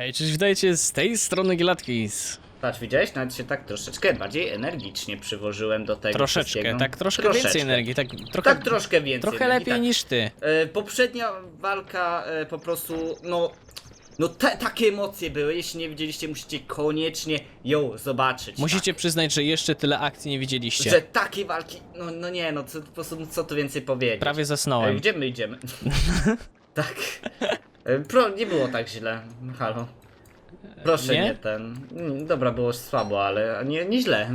Hej, cześć, witajcie z tej strony Gilatkis. Patrz, widziałeś? Nawet się tak troszeczkę bardziej energicznie przyłożyłem do tego Troszeczkę, wszystkiego. tak troszkę Troszeczkę. więcej energii, tak trochę, Tak troszkę więcej trochę energii, lepiej tak. niż ty. E, poprzednia walka e, po prostu, no... No te, takie emocje były, jeśli nie widzieliście, musicie koniecznie ją zobaczyć. Musicie przyznać, że jeszcze tyle akcji nie tak. widzieliście. Że takie walki, no, no nie, no co, po prostu, co tu więcej powiedzieć. Prawie E, zasnąłem. gdzie my idziemy? tak. E, pro, nie było tak źle, halo. Proszę Nie? nie, ten. Mm, Dobra, było słabo, ale nie, nie źle.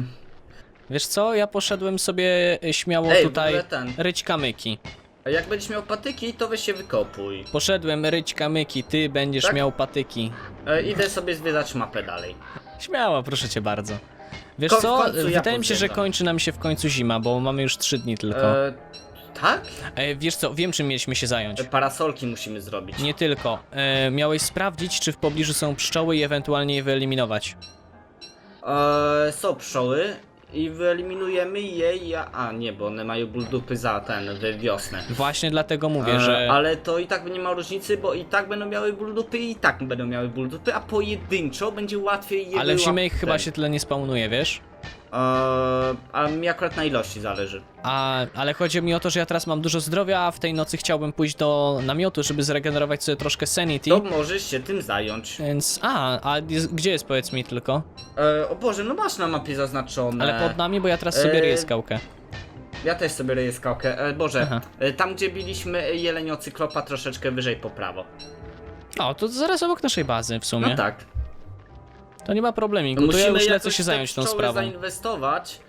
Wiesz co, ja poszedłem sobie e, śmiało Ej, w tutaj ogóle ten. ryć kamyki. A jak będziesz miał patyki, to weź się wykopuj. Poszedłem ryć kamyki, ty będziesz Tak? miał patyki. E, idę sobie zwiedzać mapę dalej. Śmiało, proszę cię bardzo. Wiesz Ko- w co, końcu ja wydaje mi się, że kończy nam się w końcu zima, bo mamy już 3 dni tylko. E, tak? E, wiesz co, wiem czym mieliśmy się zająć. Parasolki musimy zrobić. Nie tylko. E, miałeś sprawdzić, czy w pobliżu są pszczoły i ewentualnie je wyeliminować. E, są pszczoły i wyeliminujemy je. Ja... A nie, bo one mają ból dupy za ten, we wiosnę. Właśnie dlatego mówię, E, że. Ale to i tak nie ma różnicy, bo i tak będą miały ból dupy i tak będą miały ból dupy, a pojedynczo będzie łatwiej je Ale w zimę wyłap- ich chyba się tyle nie spawnuje, wiesz? E, a mi akurat na ilości zależy. A, ale chodzi mi o to, że ja teraz mam dużo zdrowia, a w tej nocy chciałbym pójść do namiotu, żeby zregenerować sobie troszkę sanity. To możesz się tym zająć. Więc. A, a jest, gdzie jest powiedz mi tylko? E, o Boże, no masz na mapie zaznaczone. Ale pod nami, bo ja teraz sobie E, ryję skałkę. Ja też sobie ryję skałkę. E, Boże, Aha. e, tam gdzie biliśmy jeleniocyklopa troszeczkę wyżej po prawo. O, to zaraz obok naszej bazy w sumie. No tak. To nie ma problemiku, to ja już lecę jakoś się w te zająć tą pszczoły sprawą. zainwestować.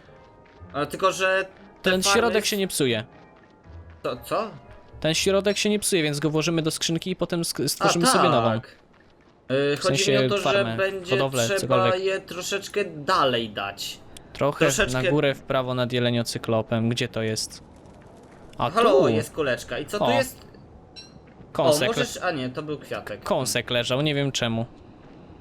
E, tylko, że te Ten farmy- środek się nie psuje. To, co? Ten środek się nie psuje, więc go włożymy do skrzynki i potem sk- A, stworzymy sobie nową. tak. E, Chodzi sensie mi o to, farmę, że będzie hodowlę, trzeba cokolwiek. je troszeczkę dalej dać. Trochę na Troszeczkę- górę, w prawo nad jeleniocyklopem. Gdzie to jest? A Halo, tu! jest kuleczka. I co O, tu jest? O, Kąsek, możesz... A nie, to był kwiatek. kąsek leżał, nie wiem czemu.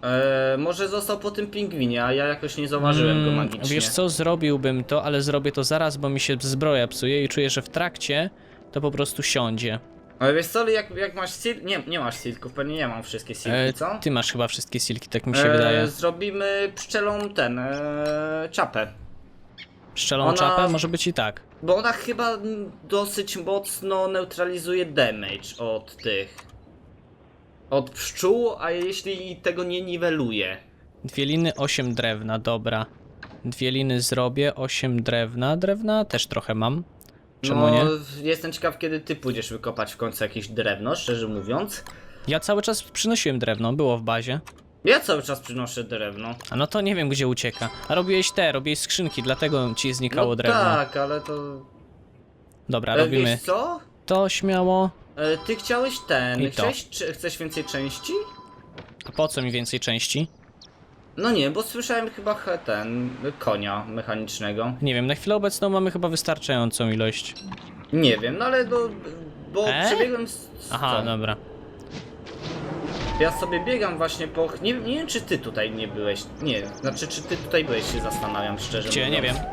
E, może został po tym pingwinie, a ja jakoś nie zauważyłem go Mm, magicznie. Wiesz co, zrobiłbym to, ale zrobię to zaraz, bo mi się zbroja psuje i czuję, że w trakcie to po prostu siądzie. Ale wiesz co, jak, jak masz sil... Nie, nie masz silków, pewnie nie mam wszystkie silki, E, co? ty masz chyba wszystkie silki, tak mi się E, wydaje. Zrobimy pszczelą ten, e, czapę. Pszczelą ona- czapę może być i tak. Bo ona chyba dosyć mocno neutralizuje damage od tych. Od pszczół, a jeśli tego nie niweluje. Dwie liny, 8 drewna, dobra. Dwie liny zrobię, 8 drewna. Drewna też trochę mam. Czemu no, nie? Jestem ciekaw, kiedy ty pójdziesz wykopać w końcu jakieś drewno, szczerze mówiąc. Ja cały czas przynosiłem drewno, było w bazie. Ja cały czas przynoszę drewno. A no to nie wiem gdzie ucieka. A robiłeś te, robiłeś skrzynki, dlatego ci znikało no drewno. tak, ale to... Dobra, E, robimy Wiesz co? to śmiało. E, Ty chciałeś ten. I to. Chciałeś, czy chcesz więcej części? A po co mi więcej części? No nie, bo słyszałem chyba he- ten konia mechanicznego. Nie wiem, na chwilę obecną mamy chyba wystarczającą ilość. Nie wiem, no ale do, bo E? przebiegłem z, z Aha, co? dobra. Ja sobie biegam właśnie po. Nie, nie wiem czy ty tutaj nie byłeś. Nie, znaczy czy ty tutaj byłeś się zastanawiam szczerze Gdzie? Nie mówiąc. wiem.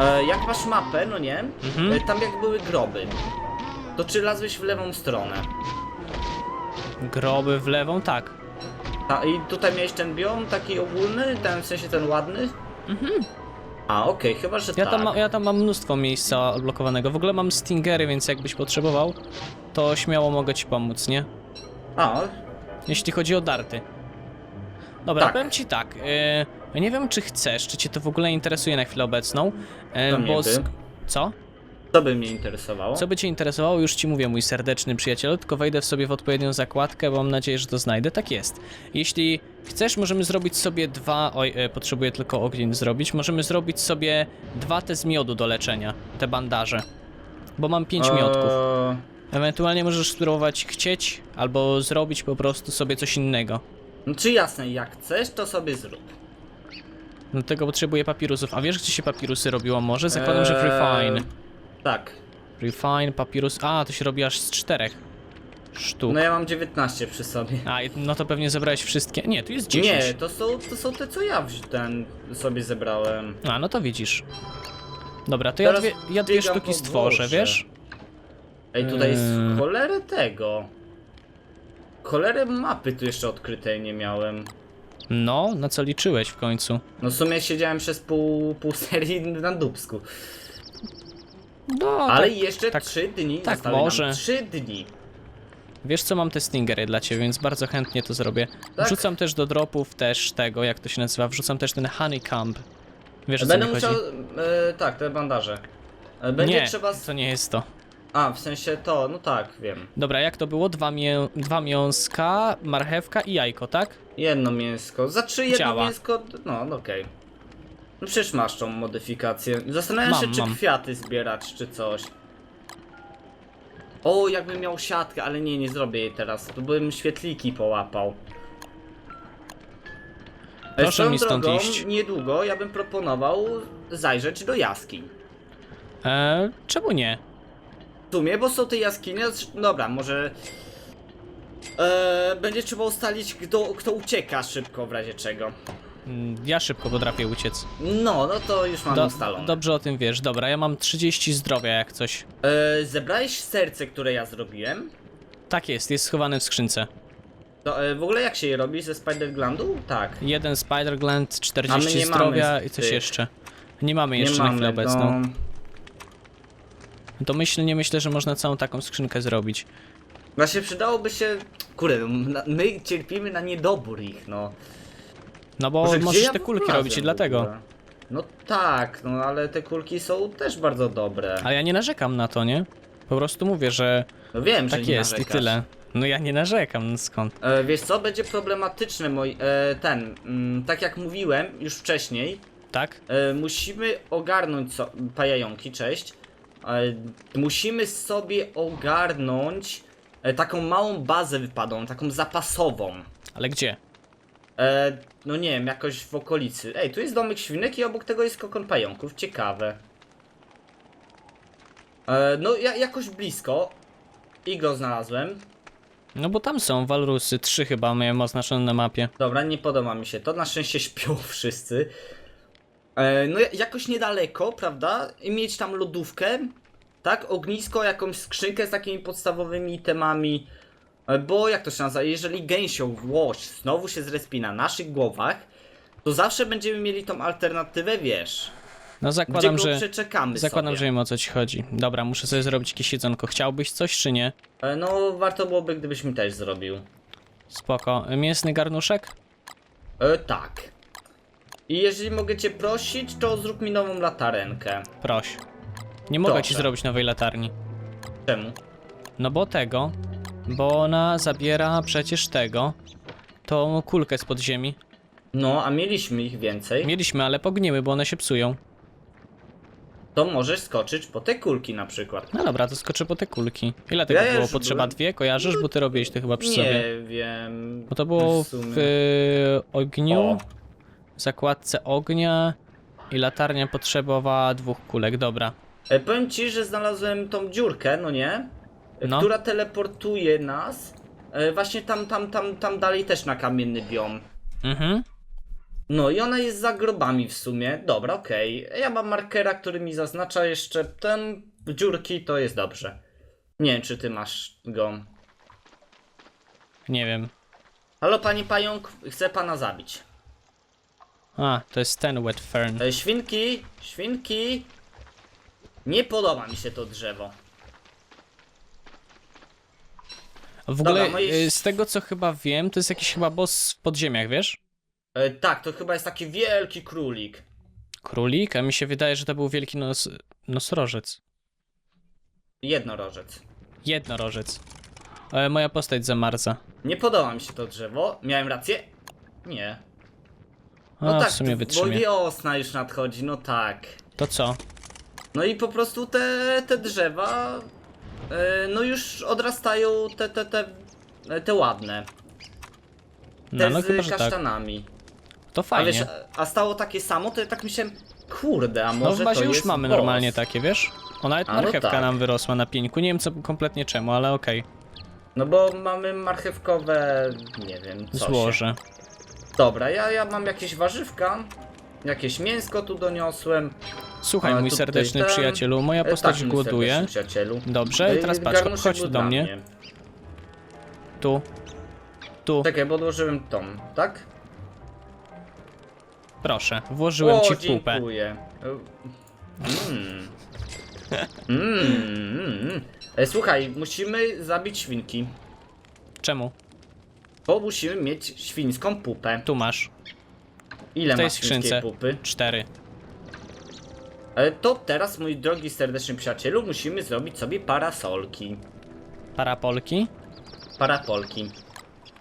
E, jak masz mapę, no nie? Mhm. E, tam jak były groby. To czy lazłeś w lewą stronę? Groby w lewą, tak. A, I tutaj miałeś ten biom taki ogólny, ten w sensie ten ładny? Mhm. A, okej, chyba że Ja tak. tam, ma, ja tam mam mnóstwo miejsca odblokowanego. W ogóle mam stingery, więc jakbyś potrzebował, to śmiało mogę ci pomóc, nie? A, Jeśli chodzi o darty. Dobra, Tak. powiem ci tak. Yy, nie wiem, czy chcesz, czy cię to w ogóle interesuje na chwilę obecną. Yy, To mnie bo. sk- Co? To by mnie interesowało. Co by cię interesowało, już ci mówię, mój serdeczny przyjacielu, tylko wejdę w sobie w odpowiednią zakładkę, bo mam nadzieję, że to znajdę. Tak jest. Jeśli chcesz, możemy zrobić sobie dwa. Oj, e, potrzebuję tylko ogień zrobić. Możemy zrobić sobie dwa te z miodu do leczenia, te bandaże. Bo mam pięć miodków. Eee, Ewentualnie możesz spróbować chcieć, albo zrobić po prostu sobie coś innego. No czy jasne, jak chcesz, to sobie zrób. Do tego potrzebuję papirusów. A wiesz, gdzie się papirusy robiło może? Zakładam, że w Eee, Refine. Tak. Refine, papirus. A, to się robi aż z czterech sztuk. No ja mam 19 przy sobie. A, no to pewnie zebrałeś wszystkie. Nie, tu jest 10. Nie, to są, to są te, co ja ten sobie zebrałem. A, no to widzisz. Dobra, to ja Teraz dwie, ja dwie biegam sztuki po stworzę, dworze. wiesz? Ej, tutaj jest Eee. cholerę tego. cholerę mapy tu jeszcze odkrytej nie miałem. No, na co liczyłeś w końcu? No w sumie siedziałem przez pół, pół serii na dubsku. No, Ale tak, jeszcze tak. trzy dni tak, zostały może. nam. Trzy dni. Wiesz co, mam te stingery dla ciebie, więc bardzo chętnie to zrobię. Tak? Wrzucam też do dropów też tego, jak to się nazywa, wrzucam też ten honeycomb. Wiesz o co Będę mi musiał. chodzi? E, tak, te bandaże. E, będzie nie, trzeba. to nie jest to. A, w sensie to, no tak, wiem. Dobra, jak to było? Dwa, mię... Dwa mięska, marchewka i jajko, tak? Jedno mięsko. Za trzy jedno Działa. mięsko. No, no okej. No przecież masz tą modyfikację. Zastanawiam Mam, się, czy mam. kwiaty zbierać, czy coś. O, jakbym miał siatkę, ale nie, nie zrobię jej teraz. To bym świetliki połapał. E, Proszę swoją mi stąd drogą, iść. Niedługo ja bym proponował zajrzeć do jaskiń. Eee, czemu nie? W sumie, bo są te jaskinie. Dobra, może. E, będzie trzeba ustalić, kto, kto ucieka szybko w razie czego. Mm, Ja szybko potrafię uciec. No, no to już mam Do, ustalone. dobrze o tym wiesz. Dobra, ja mam 30 zdrowia jak coś. E, zebrałeś serce, które ja zrobiłem? Tak jest, jest schowane w skrzynce. To, e, w ogóle jak się je robi ze Spider Glandu? Tak. Jeden Spider Gland, A 40 my nie zdrowia mamy i coś tych. jeszcze. Nie mamy jeszcze na chwilę obecną. no. To myślę, nie myślę, że można całą taką skrzynkę zrobić. Właśnie przydałoby się. Kurde, na- my cierpimy na niedobór ich, no. No bo Boże, możesz ja te kulki robić i dlatego. No tak, no ale te kulki są też bardzo dobre. Ale ja nie narzekam na to, nie? Po prostu mówię, że No wiem, że tak nie jest i narzekasz. tyle. No ja nie narzekam, no skąd? E, wiesz co, będzie problematyczne mój, e, ten, mm, tak jak mówiłem już wcześniej, Tak? e, musimy ogarnąć, so, pajająki, cześć, e, musimy sobie ogarnąć e, taką małą bazę wypadową, taką zapasową. Ale gdzie? E, no nie wiem, jakoś w okolicy. Ej, tu jest domek świnek i obok tego jest kokon pająków, ciekawe. E, no ja, jakoś blisko i go znalazłem. No bo tam są walrusy, trzy chyba miałem oznaczone na mapie. Dobra, nie podoba mi się to. Na szczęście śpią wszyscy. E, no ja- jakoś niedaleko, prawda? I mieć tam lodówkę, tak? Ognisko, jakąś skrzynkę z takimi podstawowymi temami. E, bo jak to się nazywa? Jeżeli gęsią łoś znowu się zrespi na naszych głowach, to zawsze będziemy mieli tą alternatywę, wiesz. No Gdzie zakładam, go że... przeczekamy Zakładam, sobie. że wiem o co ci chodzi. Dobra, muszę sobie zrobić jakieś jedzonko. Chciałbyś coś czy nie? E, No, warto byłoby, gdybyś mi też zrobił. Spoko. Mięsny garnuszek? E, tak. I jeżeli mogę cię prosić, to zrób mi nową latarenkę. Proś. Nie mogę ci zrobić nowej latarni. Czemu? No bo tego, bo ona zabiera przecież tego, tą kulkę z podziemi. No, a mieliśmy ich więcej. Mieliśmy, ale pogniły, bo one się psują. To możesz skoczyć po te kulki na przykład. No dobra, to skoczę po te kulki. Ile tego Ja było już potrzeba? byłem- Dwie? Kojarzysz? Bo ty robiłeś to chyba przy sobie. Nie wiem. Bo to było w sumie. w y, ogniu, O, zakładce ognia i latarnia potrzebowała dwóch kulek. Dobra. e, powiem ci, że znalazłem tą dziurkę, no nie? No. Która teleportuje nas. E, właśnie tam, tam, tam, tam dalej też na kamienny biom. Mhm. No i ona jest za grobami w sumie. Dobra, okej. Ja mam markera, który mi zaznacza jeszcze ten dziurki, to jest dobrze. Nie wiem, czy ty masz go. Nie wiem. Halo, pani pająk, chcę pana zabić. A, to jest ten wet fern. E, świnki, świnki. Nie podoba mi się to drzewo. W ogóle Dobra, moi- y, z tego co chyba wiem, to jest jakiś chyba boss w podziemiach, wiesz? E, tak, to chyba jest taki wielki królik. Królik, a mi się wydaje, że to był wielki nos... nosorożec. Jednorożec. Jednorożec. E, moja postać zamarza. Nie podoba mi się to drzewo. Miałem rację? Nie. A, No tak, w sumie bo wytrzymie. wiosna już nadchodzi, no tak. To co? No i po prostu te, te drzewa, no już odrastają te, te, te, te ładne. Te No, no chyba, z tak. kasztanami. To A fajnie. wiesz, a stało takie samo, to ja tak myślałem, kurde, a No może w bazie to już mamy boss. normalnie takie, wiesz? O, nawet A, no marchewka tak. nam wyrosła na pieńku. Nie wiem co kompletnie czemu, ale okej. No bo mamy marchewkowe, nie wiem, co się. Złożę. Dobra, ja, ja mam jakieś warzywka, jakieś mięsko tu doniosłem. Słuchaj, A, mój tutaj serdeczny ten- przyjacielu, moja E, postać tak, mój głoduje. przyjacielu. Dobrze, i teraz patrz, garnuszek chodź tu do mnie. Tu. Tu, Czekaj, bo odłożyłem tą, tak? proszę, włożyłem ci w pupę. dziękuję. Mm. Mm, mm. E, Słuchaj, musimy zabić świnki. Czemu? Bo musimy mieć świńską pupę. Tu masz. Ile masz świńskiej skrzynce. pupy? Cztery. E, To teraz, mój drogi, serdeczny przyjacielu, musimy zrobić sobie parasolki. Parapolki. Parapolki.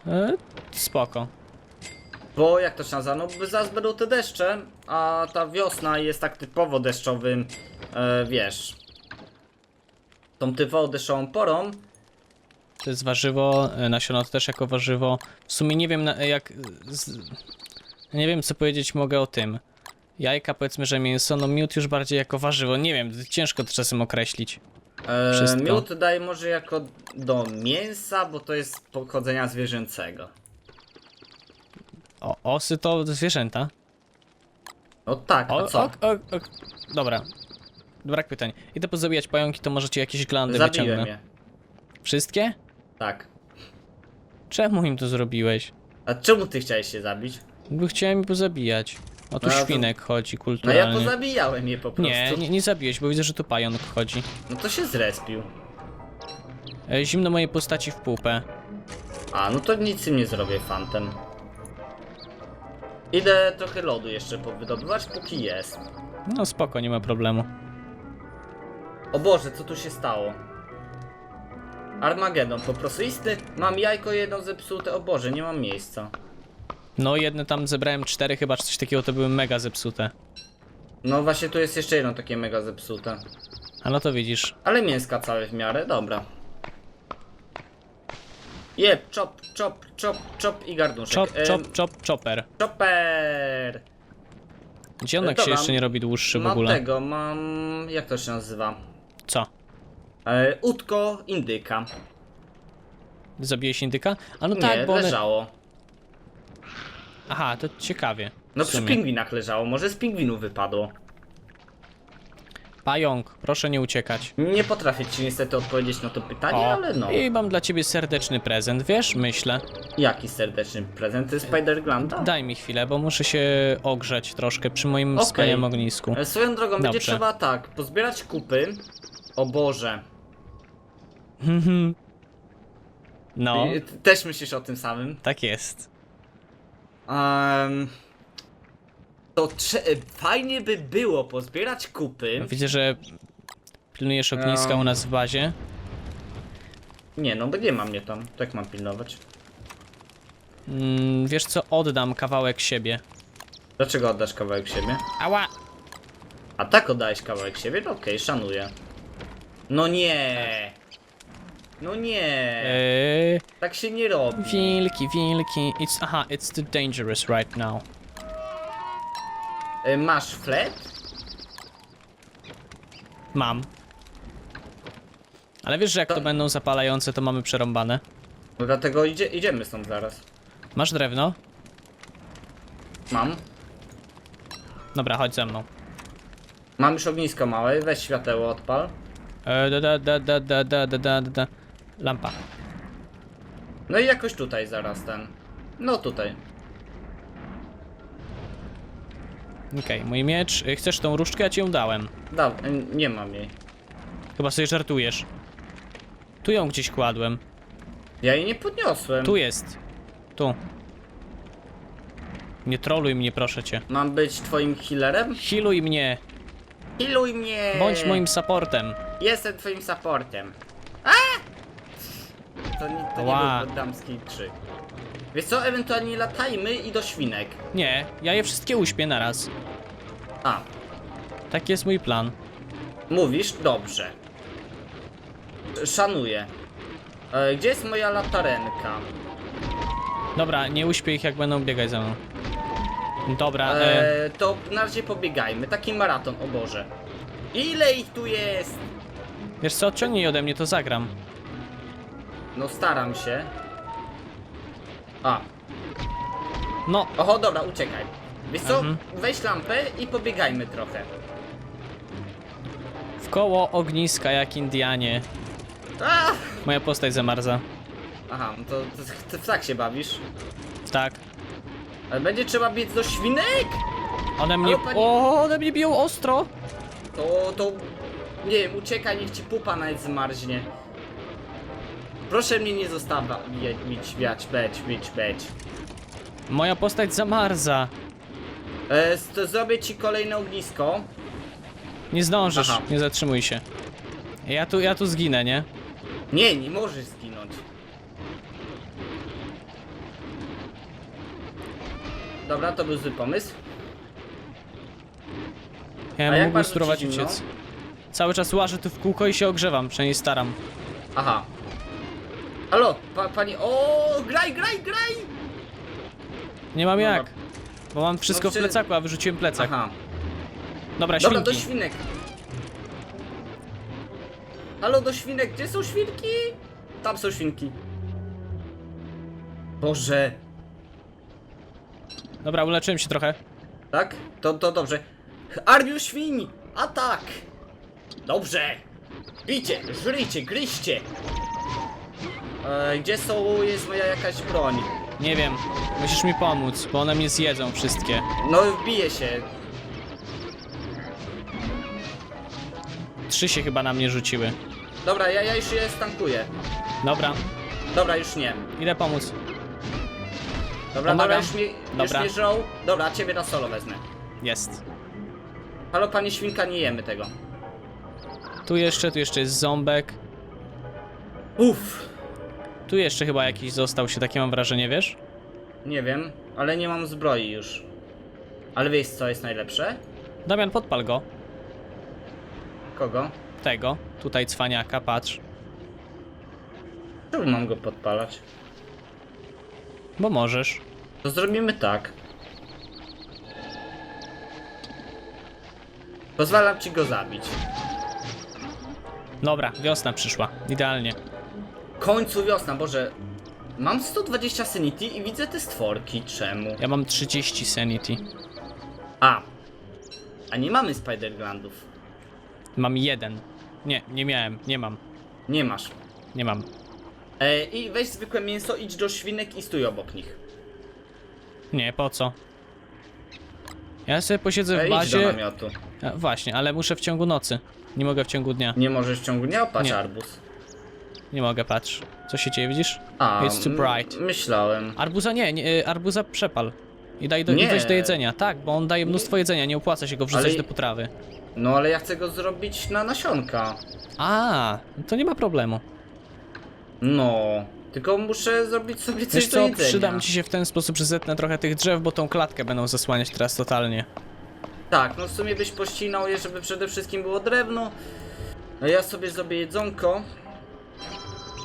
E, spoko. Bo jak to się nazywa, no zaraz będą te deszcze, a ta wiosna jest tak typowo deszczowym, e, wiesz, tą typowo deszczową porą. To jest warzywo, e, nasiona to też jako warzywo. W sumie nie wiem na, jak... Z... Nie wiem co powiedzieć mogę o tym. Jajka powiedzmy, że mięso, no miód już bardziej jako warzywo. Nie wiem, ciężko to czasem określić. E, Wszystko. miód daje może jako do mięsa, bo to jest pochodzenia zwierzęcego. O, osy to zwierzęta. No tak, O, a co? ok, ok, ok. Dobra. Brak pytań. Idę pozabijać pająki, to możecie jakieś glandy Zabiłem wyciągnę. je. Wszystkie? Tak. Czemu im to zrobiłeś? A czemu ty chciałeś się zabić? Bo chciałem je pozabijać. O tu No, to- świnek chodzi No kulturalnie. ja pozabijałem je po prostu. nie, nie, nie zabiłeś, bo widzę, że tu pająk chodzi. No to się zrespił. E, Zimno mojej postaci w pupę. A, no to nic im nie zrobię fantem. Idę trochę lodu jeszcze powydobywać, póki jest. No spoko, nie ma problemu. O Boże, co tu się stało? Armagedon, po prostu istny. Mam jajko jedno zepsute, o Boże, nie mam miejsca. No jedne tam zebrałem cztery chyba, czy coś takiego, to były mega zepsute. No właśnie tu jest jeszcze jedno takie mega zepsute. A no to widzisz. Ale mięska całe w miarę, dobra. Jep, chop, chop, chop, chop i garnuszek. Chop, Em, chop, chop, chopper. Chopper! Gdzie on tak się dobra, jeszcze nie robi dłuższy w mam ogóle? tego, mam... jak to się nazywa? Co? E, utko indyka. Zabiłeś indyka? A no Nie, tak, bo one... leżało. Aha, to ciekawie. No przy sumie. pingwinach leżało, może z pingwinów wypadło. Pająk, proszę nie uciekać. Nie potrafię ci niestety odpowiedzieć na to pytanie, O, ale no. i mam dla ciebie serdeczny prezent, wiesz? Myślę. Jaki serdeczny prezent? To jest Spider-Glanda? Daj mi chwilę, bo muszę się ogrzać troszkę przy moim Okej. wspaniałym ognisku. E, Swoją drogą, będzie Dobrze. trzeba tak, pozbierać kupy. O Boże. No, I- Też myślisz o tym samym? tak jest. Um, to e, fajnie by było pozbierać kupy. Widzę, że pilnujesz ogniska u nas w bazie. Nie no, bo nie mam mnie tam. Tak mam pilnować. Mm, wiesz co, oddam kawałek siebie. Dlaczego oddasz kawałek siebie? Ała! A tak oddałeś kawałek siebie? No okej, szanuję. No nie! No nie! Eee, Tak się nie robi. wilki, wilki. It's, aha, it's too dangerous right now. E, Masz flet? Mam. Ale wiesz, że jak to, To- będą zapalające, to mamy przerąbane. No dlatego idzie, idziemy stąd zaraz. Masz drewno? Mam. Dobra, chodź ze mną. Mam już ognisko małe, weź świateło odpal. E, da, da, da, da, da, da, da, da, da. Lampa. No i jakoś tutaj zaraz ten. No tutaj. Okej, mój miecz. Y, Chcesz tą różdżkę? Ja ci ją dałem. Da, e, nie mam jej. Chyba sobie żartujesz. Tu ją gdzieś kładłem. Ja jej nie podniosłem. Tu jest. Tu. Nie troluj mnie, proszę cię. Mam być twoim healerem? Healuj mnie. Healuj mnie! Bądź moim supportem. Jestem twoim supportem. To, nie, to Ła. nie był krzyk. Wiesz co, ewentualnie latajmy i do świnek. Nie, ja je wszystkie uśpię naraz. A, Taki jest mój plan. mówisz? Dobrze. Szanuję. E, gdzie jest moja latarenka? Dobra, nie uśpię ich jak będą biegać za mną. Dobra, e, E, to na razie pobiegajmy. Taki maraton, o Boże. Ile ich tu jest? wiesz co, odciągnij ode mnie, to zagram. No staram się. A, No, oho, dobra, uciekaj. Wiesz co, Mhm. weź lampę i pobiegajmy trochę. w koło ogniska jak Indianie. A! Moja postać zamarza. Aha, no to, to, w tak się bawisz. Tak. Ale będzie trzeba biec do świnek? One mnie... Ale pani- O, one mnie biją ostro! To, to... Nie wiem, uciekaj, niech ci pupa nawet zmarznie. Proszę mnie nie zostawa... Mieć, wiać, beć, mieć, beć. Moja postać zamarza. E, to zrobię ci kolejne ognisko. Nie zdążysz, Aha. nie zatrzymuj się. Ja tu, ja tu zginę, nie? Nie, nie możesz zginąć. Dobra, to był zły pomysł. Ja A jak mógł bardzo ci spróbować zimno? uciec. Cały czas łażę tu w kółko i się ogrzewam, przynajmniej staram. Aha. Halo, pa, pani... O, graj, graj, graj! Nie mam Dobra. jak. Bo mam wszystko No w czy- plecaku, a wyrzuciłem plecak. Aha. Dobra, Dobra, świnki. do świnek. Halo, do świnek, gdzie są świnki? Tam są świnki. Boże. Dobra, uleczyłem się trochę. Tak? To, to dobrze. Armiu świń! Atak! Dobrze! Bicie, żryjcie, gryźcie! E, gdzie są, jest moja jakaś broń? Nie wiem, musisz mi pomóc, bo one mnie zjedzą wszystkie. No, bije się. Trzy się chyba na mnie rzuciły. Dobra, ja, ja już je stankuję. Dobra, Dobra, już nie. idę pomóc. Dobra, dobra, Pomagam. już już Dobra. mnie żrą. Dobra, ciebie na solo wezmę. Jest. Halo, panie świnka, nie jemy tego. Tu jeszcze, tu jeszcze jest ząbek. Uff, Tu jeszcze chyba jakiś został się, takie mam wrażenie, wiesz? nie wiem, ale nie mam zbroi już. Ale wiesz co jest najlepsze? Damian, podpal go. Kogo? Tego. Tutaj cwaniaka, patrz. Czemu mam go podpalać? Bo możesz. To zrobimy tak. Pozwalam ci go zabić. Dobra, wiosna przyszła. Idealnie. Końcu wiosna, Boże. Mam 120 sanity i widzę te stworki. Czemu? Ja mam 30 sanity. A. A nie mamy spider-glandów. Mam jeden. Nie, nie miałem, nie mam. Nie masz. Nie mam. E, I weź zwykłe mięso, idź do świnek i stój obok nich. Nie, po co? Ja sobie posiedzę E, w idź do bazie. namiotu. A, właśnie, ale muszę w ciągu nocy. Nie mogę w ciągu dnia. Nie możesz w ciągu dnia opatrz Nie. arbuz. Nie mogę, patrz. Co się dzieje, widzisz? A, It's too bright. Myślałem. Arbuza nie, nie y, arbuza przepal. I daj do, i Nie. weź do jedzenia. Tak, bo on daje mnóstwo jedzenia, nie opłaca się go wrzucać Ale- do potrawy. No ale ja chcę go zrobić na nasionka. A, to nie ma problemu. No. Tylko muszę zrobić sobie coś Wiesz do co, jedzenia. przyda mi ci się w ten sposób, że zetnę trochę tych drzew, bo tą klatkę będą zasłaniać teraz totalnie. Tak, no w sumie byś pościnał je, żeby przede wszystkim było drewno. No ja sobie zrobię jedzonko.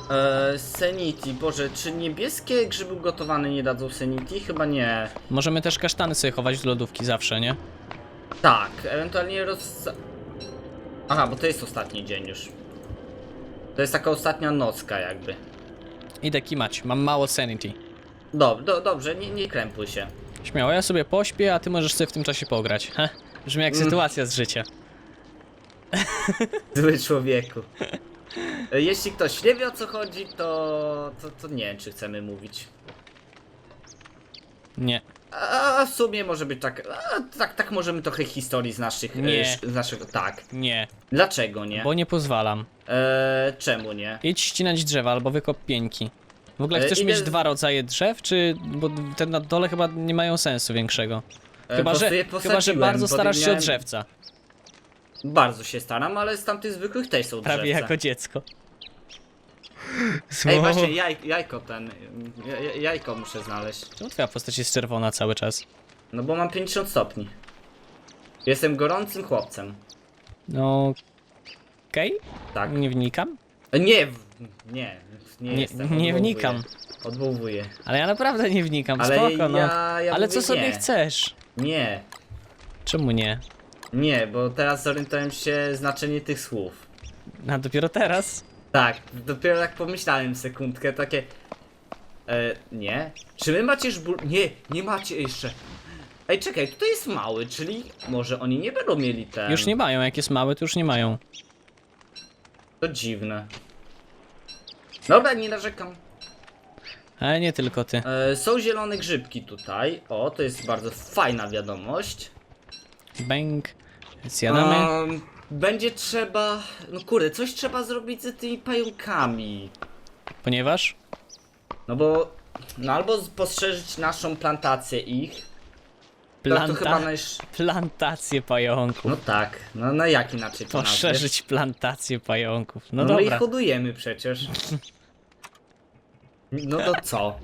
Eee, seniti, boże, czy niebieskie grzyby gotowane nie dadzą seniti? Chyba nie. Możemy też kasztany sobie chować do lodówki zawsze, nie? Tak, ewentualnie roz... Aha, bo to jest ostatni dzień już. To jest taka ostatnia nocka jakby. Idę kimać, mam mało sanity. Dob do, dobrze, nie, nie krępuj się. Śmiało, ja sobie pośpię, a ty możesz sobie w tym czasie pograć. Heh, brzmi jak Mm. sytuacja z życia. Zły człowieku. E, Jeśli ktoś nie wie o co chodzi, to, to, to nie wiem, czy chcemy mówić. Nie. A w sumie może być tak. A, tak, tak możemy trochę historii z naszych. e, Nie. Z naszego. Tak. Nie, Dlaczego nie? bo nie pozwalam. E, czemu nie? Idź ścinać drzewa albo wykop pieńki. W ogóle E, chcesz idę mieć dwa rodzaje drzew, czy... bo te na dole chyba nie mają sensu większego. E, Chyba, po że, je chyba, że posadziłem, bardzo starasz się o drzewca. Bardzo się staram, ale z tamtych zwykłych też są Prawie drzewca. jako dziecko. Ej, właśnie, jaj, jajko ten. ja- ja- Jajko muszę znaleźć. Czemu twoja postać jest czerwona cały czas? No bo mam 50 stopni. Jestem gorącym chłopcem. No... Okej, Tak. nie wnikam. Nie, w- nie, nie, Nie- jestem. nie odwołuję. wnikam. Odwołuję. Ale ja naprawdę nie wnikam, Ale spoko no. ja- ja Ale mówię co sobie nie. chcesz? Nie, Czemu nie? Nie, bo teraz zorientowałem się znaczenie tych słów. A dopiero teraz? Tak, dopiero tak pomyślałem sekundkę, takie... E, nie? Czy wy macie żbul... Nie, nie macie jeszcze. Ej, czekaj, tutaj jest mały, czyli może oni nie będą mieli ten... Już nie mają, jak jest małe, to już nie mają. To dziwne. Dobra, nie narzekam. Ale nie tylko ty. E, są zielone grzybki tutaj. O, to jest bardzo fajna wiadomość. Bang. Zjadamy. Um, będzie trzeba. No kurde, coś trzeba zrobić z tymi pająkami. Ponieważ No bo. No albo poszerzyć naszą plantację ich. Tak, to chyba planta... najsz... plantację pająków. No tak, no, no jak inaczej to? Poszerzyć plantację pająków. No, No, my ich dobra. hodujemy przecież. No to co?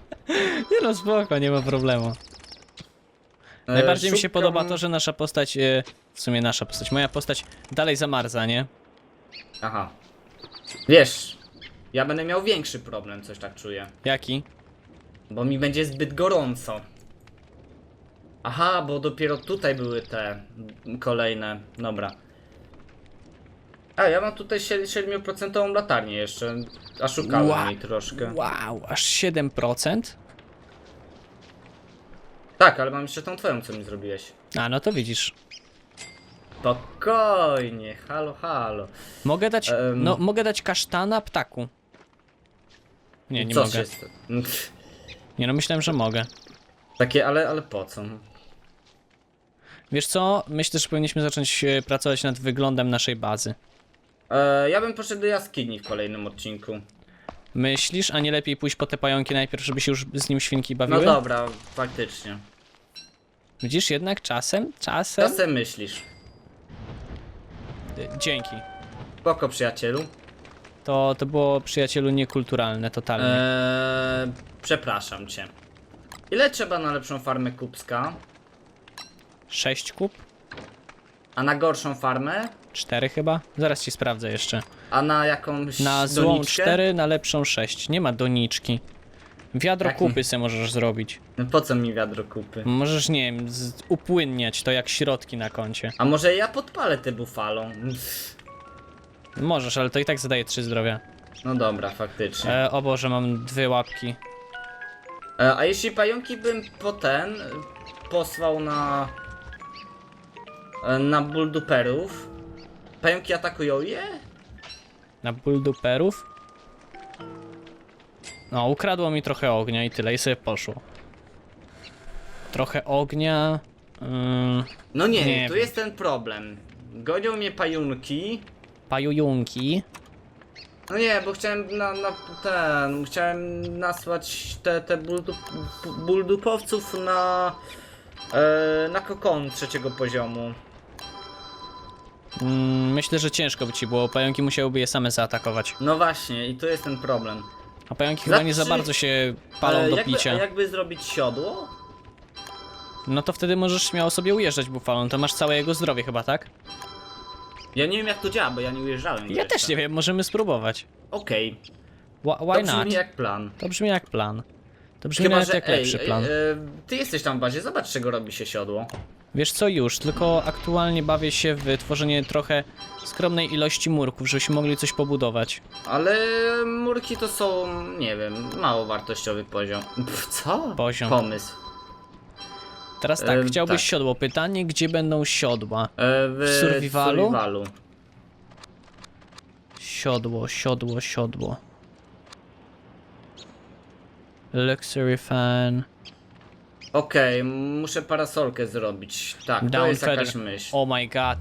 Nie no, spoko, nie ma problemu. E, Najbardziej mi się szukam- podoba to, że nasza postać, e, w sumie nasza postać, moja postać dalej zamarza, nie? Aha. Wiesz, ja będę miał większy problem, coś tak czuję. Jaki? Bo mi będzie zbyt gorąco. Aha, bo dopiero tutaj były te kolejne. Dobra. A, ja mam tutaj sie- 7% latarnię jeszcze. A szukałem Ła- jej troszkę. Wow, aż 7%? Tak, ale mam jeszcze tą twoją, co mi zrobiłeś. A, no to widzisz. Spokojnie, halo, halo. Mogę dać, Em. no, mogę dać kasztana ptaku. Nie, nie co mogę. Się Nie no, myślałem, że mogę. Takie, ale, ale po co? Wiesz co? Myślę, że powinniśmy zacząć e, pracować nad wyglądem naszej bazy. E, ja bym poszedł do jaskini w kolejnym odcinku. Myślisz, a nie lepiej pójść po te pająki najpierw, żeby się już z nim świnki No bawiły? dobra, faktycznie. Widzisz, jednak czasem, czasem... Czasem myślisz. E, Dzięki. Spoko, przyjacielu. To, to było, przyjacielu, niekulturalne, totalnie. Eee, przepraszam cię. Ile trzeba na lepszą farmę kupska? Sześć kup? A na gorszą farmę? Cztery chyba? Zaraz ci sprawdzę jeszcze. A na jakąś Na złą doniczkę? 4, na lepszą 6. Nie ma doniczki. Wiadro kupy se możesz zrobić. No po co mi wiadro kupy? Możesz, nie wiem, z- upłynniać to jak środki na koncie. A może ja podpalę tę bufalą? Pff, Możesz, ale to i tak zadaje 3 zdrowia. No dobra, faktycznie. E, o Boże, mam dwie łapki. E, a jeśli pająki bym po ten e, posłał na... e, Na bullduperów? Pająki atakują je? Na bullduperów. No, ukradło mi trochę ognia i tyle, i sobie poszło. Trochę ognia. Ym, No nie, Nie tu wiem. jest ten problem. Gonią mnie pająki. pajujunki. No nie, bo chciałem na, na ten, chciałem nasłać te, te buldu, buldupowców na e, na kokon trzeciego poziomu. Mm, myślę, że ciężko by ci było. Pająki musiałyby je same zaatakować. No właśnie, i tu jest ten problem. A pająki chyba nie za Znaczy- bardzo się palą E, do jakby, picia. A jakby zrobić siodło? No to wtedy możesz śmiało sobie ujeżdżać bufalą, to masz całe jego zdrowie chyba, tak? Ja nie wiem jak to działa, bo ja nie ujeżdżałem. Ja też nie wiem, możemy spróbować. Okej, Wha- to Why not? brzmi jak plan. To brzmi jak plan. To brzmi Chyba, nawet że jak ej, lepszy plan. e, ty jesteś tam w bazie, zobacz czego robi się siodło. Wiesz co, już, tylko aktualnie bawię się w tworzenie trochę skromnej ilości murków, żebyśmy mogli coś pobudować. Ale murki to są, nie wiem, mało wartościowy poziom. Pff, co? Poziom. Pomysł. Teraz tak, Em, chciałbyś tak. siodło. Pytanie, gdzie będą siodła? E, w survivalu? survivalu. Siodło, siodło, siodło. Luxury fan. Okej, muszę parasolkę zrobić. Tak, to Down jest jakaś feather. myśl. Oh my god.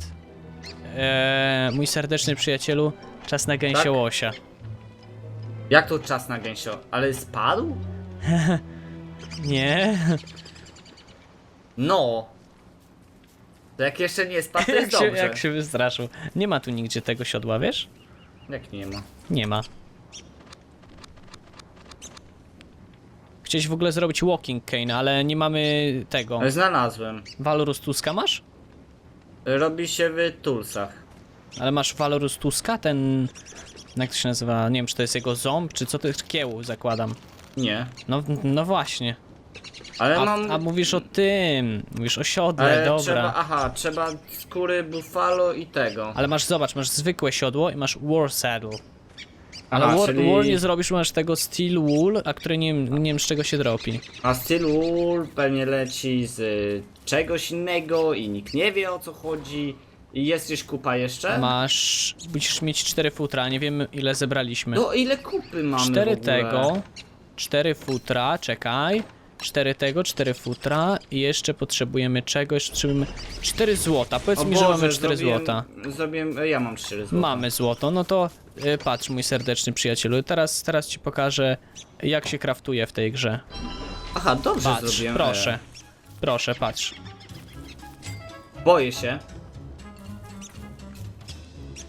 Eee, mój serdeczny przyjacielu, czas na gęsie Tak? łosia. Jak to czas na gęsio? Ale spadł? Nie? No. To jak jeszcze nie spadł, to jak, jest się, dobrze. jak się wystraszył. Nie ma tu nigdzie tego siodła, wiesz? Jak nie ma? Nie ma. Chciałeś w ogóle zrobić walking cane, ale nie mamy tego. Znalazłem. Valorus Tuska masz? Robi się w Toolsach. Ale masz Valorus Tuska? Ten... Jak to się nazywa? Nie wiem, czy to jest jego ząb, czy co to jest? Kieł, zakładam. Nie. No, no właśnie. Ale A, mam... a mówisz o tym. Mówisz o siodle, ale dobra. trzeba, aha, trzeba skóry buffalo i tego. Ale masz, zobacz, masz zwykłe siodło i masz war saddle. Ale war, czyli- nie zrobisz, masz tego steel wool, a który nie, wiem- nie wiem z czego się dropi. A Steel Wool pewnie leci z y, czegoś innego i nikt nie wie o co chodzi. I jest gdzieś kupa jeszcze? Masz... Musisz mieć cztery futra, nie wiem ile zebraliśmy. No ile kupy mamy Cztery ogóle? tego, Cztery futra, czekaj. Cztery tego, cztery futra i jeszcze potrzebujemy czegoś, potrzebujemy cztery złota. Powiedz O mi, że mamy Boże, cztery zrobiłem- złota. Zrobiłem, e, ja mam 4 złota. Mamy złoto, no to y, patrz mój serdeczny przyjacielu, teraz, teraz ci pokażę jak się kraftuje w tej grze. Aha, dobrze Patrz, zrobiłem. proszę. E, Proszę, patrz. boję się.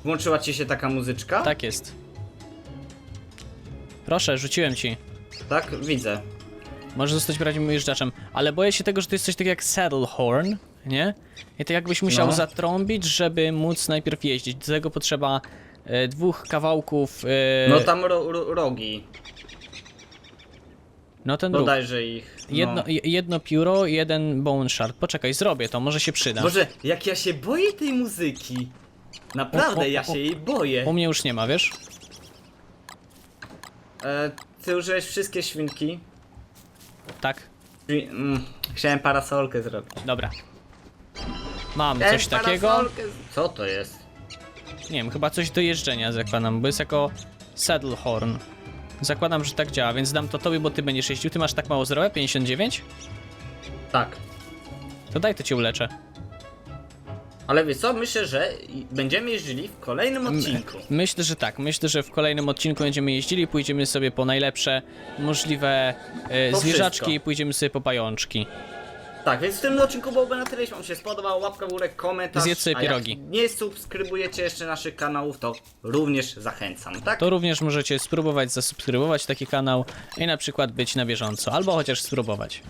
Włączyła ci się taka muzyczka? Tak jest. Proszę, rzuciłem ci. Tak, widzę. Możesz zostać prawdziwym jeżdżaczem, ale boję się tego, że to jest coś takiego jak saddle horn, nie? I to jakbyś musiał No. zatrąbić, żeby móc najpierw jeździć. Do tego potrzeba e, dwóch kawałków. E, No tam ro, ro, rogi. no ten róg. Dodajże ich. No. Jedno, je- jedno pióro, jeden bone shard. Poczekaj, zrobię to, może się przyda. Boże, jak ja się boję tej muzyki. Naprawdę, O, o, ja o, się jej boję. U mnie już nie ma, wiesz? E, ty użyłeś wszystkie świnki. Tak, Mm, chciałem parasolkę zrobić. dobra. Mam Chciałem coś takiego. parasolkę z- Co to jest? Nie wiem, chyba coś do jeżdżenia zakładam, bo jest jako saddle horn. Zakładam, że tak działa, więc dam to tobie, bo ty będziesz jeździł. Ty masz tak mało zdrowia? 59? Tak. To daj, to cię uleczę. Ale wiesz co, myślę, że będziemy jeździli w kolejnym odcinku. Myślę, że tak. Myślę, że w kolejnym odcinku będziemy jeździli, pójdziemy sobie po najlepsze możliwe e, zwierzaczki wszystko. i pójdziemy sobie po pajączki. Tak, więc w tym odcinku byłoby na tyle. Jeśli wam się spodobał, łapka w górę, komentarz. Zjedz sobie pierogi. nie subskrybujecie jeszcze naszych kanałów, to również zachęcam, tak? To również możecie spróbować zasubskrybować taki kanał i na przykład być na bieżąco, albo chociaż spróbować.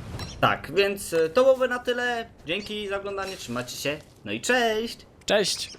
Tak, więc y, to byłoby na tyle. Dzięki za oglądanie, trzymajcie się. No i cześć! Cześć!